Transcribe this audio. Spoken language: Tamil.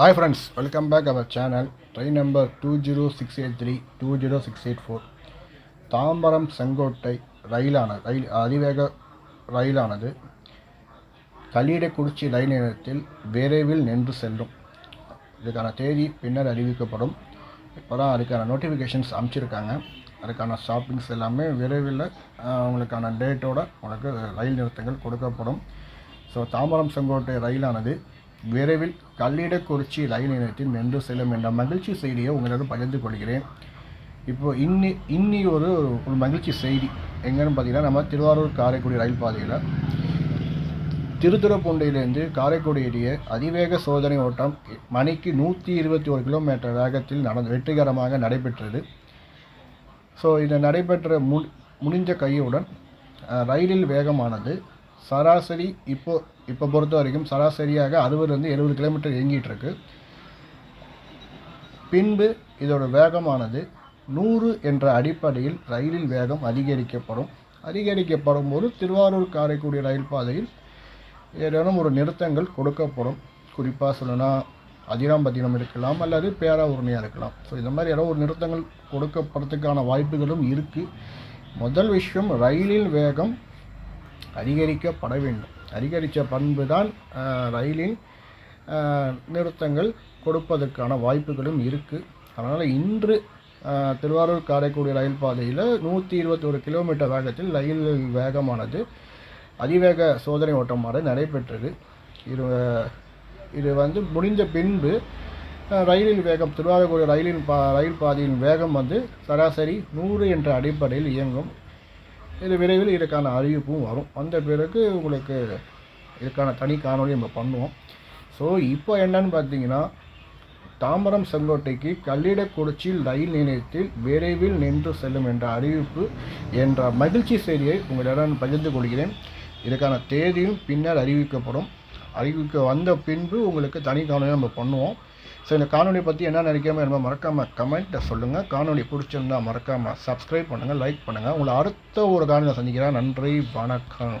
Hi friends welcome back our channel train number two zero six eight three two zero six eight four Tambaram Sengottai ரயிலான ரயில் அதிவேக ரயிலானது களியிடக்குறிச்சி ரயில் நிலையத்தில் விரைவில் நின்று செல்லும். இதுக்கான தேதி பின்னர் அறிவிக்கப்படும். இப்போ தான் அதுக்கான நோட்டிஃபிகேஷன்ஸ் அனுப்பிச்சிருக்காங்க அதுக்கான ஷாப்பிங்ஸ் எல்லாமே விரைவில் அவங்களுக்கான உங்களுக்கான டேட்டோட உங்களுக்கு ரயில் நிறுத்தங்கள் கொடுக்கப்படும். ஸோ தாம்பரம் செங்கோட்டை ரயிலானது விரைவில் கல்லிடக்குறிச்சி ரயில் நிலையத்தில் நின்று செல்லும் என்ற மகிழ்ச்சி செய்தியை உங்களிடம் பகிர்ந்து கொள்கிறேன். இப்போ இன்னி இன்னி ஒரு ஒரு மகிழ்ச்சி செய்தி. எங்கன்னு பார்த்தீங்கன்னா நம்ம திருவாரூர் காரைக்குடி ரயில் பாதையில் திருத்துறைப்பூண்டையிலிருந்து காரைக்குடி இடையே அதிவேக சோதனை ஓட்டம் மணிக்கு நூற்றி இருபத்தி ஒரு கிலோமீட்டர் வேகத்தில் நடந்து வெற்றிகரமாக நடைபெற்றது. ஸோ இது நடைபெற்ற மு முடிஞ்ச கையுடன் ரயிலில் வேகமானது சராசரி இப்போது இப்போ பொறுத்த வரைக்கும் சராசரியாக அறுபதுலேருந்து எழுபது கிலோமீட்டர் இயங்கிகிட்ருக்கு. பின்பு இதோட வேகமானது நூறு என்ற அடிப்படையில் ரயிலில் வேகம் அதிகரிக்கப்படும். அதிகரிக்கப்படும் போது திருவாரூர் காரைக்குடி ரயில் பாதையில் ஏதேனும் ஒரு நிறுத்தங்கள் கொடுக்கப்படும். குறிப்பாக சொல்லணும்னா அதிராம்பத்தினம் இருக்கலாம் அல்லது பேராவூர்ணியாக இருக்கலாம். ஸோ இந்த மாதிரி ஏதோ ஒரு நிறுத்தங்கள் கொடுக்கப்படுறதுக்கான வாய்ப்புகளும் இருக்குது முதல் விஷயம் ரயிலில் வேகம் அதிகரிக்கப்பட வேண்டும். அதிகரித்த பண்பு தான் ரயிலின் நிறுத்தங்கள் கொடுப்பதற்கான வாய்ப்புகளும் இருக்குது அதனால் இன்று திருவாரூர் காரைக்குடி ரயில் பாதையில் நூற்றி இருபத்தொரு கிலோமீட்டர் வேகத்தில் ரயில் வேகமானது அதிவேக சோதனை ஓட்டமாக நடைபெற்றது. இது இது வந்து முடிந்த பின்பு ரயிலின் வேகம் திருவாரூர் ரயிலின் பா ரயில் பாதையின் வேகம் வந்து சராசரி நூறு என்ற அடிப்படையில் இயங்கும். இது விரைவில் இதுக்கான அறிவிப்பும் வரும். வந்த பிறகு உங்களுக்கு இதுக்கான தனி காணொலி நம்ம பண்ணுவோம். ஸோ இப்போ என்னன்னு பார்த்தீங்கன்னா தாம்பரம் செங்கோட்டைக்கு கல்லிடக்குறிச்சி ரயில் நிலையத்தில் விரைவில் நின்று செல்லும் என்ற அறிவிப்பு என்ற மகிழ்ச்சி செய்தியை உங்களிடம் பகிர்ந்து கொள்கிறேன். இதுக்கான தேதியும் பின்னர் அறிவிக்கப்படும். அறிவிக்க வந்த பின்பு உங்களுக்கு தனி காணொலி நம்ம பண்ணுவோம். ஸோ இந்த காணொலியை பற்றி என்ன நினைக்காம நம்ம மறக்காமல் கமெண்ட்டை சொல்லுங்கள் காணொலி பிடிச்சிருந்தா மறக்காமல் சப்ஸ்கிரைப் பண்ணுங்கள் லைக் பண்ணுங்கள் உங்களை அடுத்த ஒரு காணொலியில் சந்திக்கிறேன். நன்றி வணக்கம்.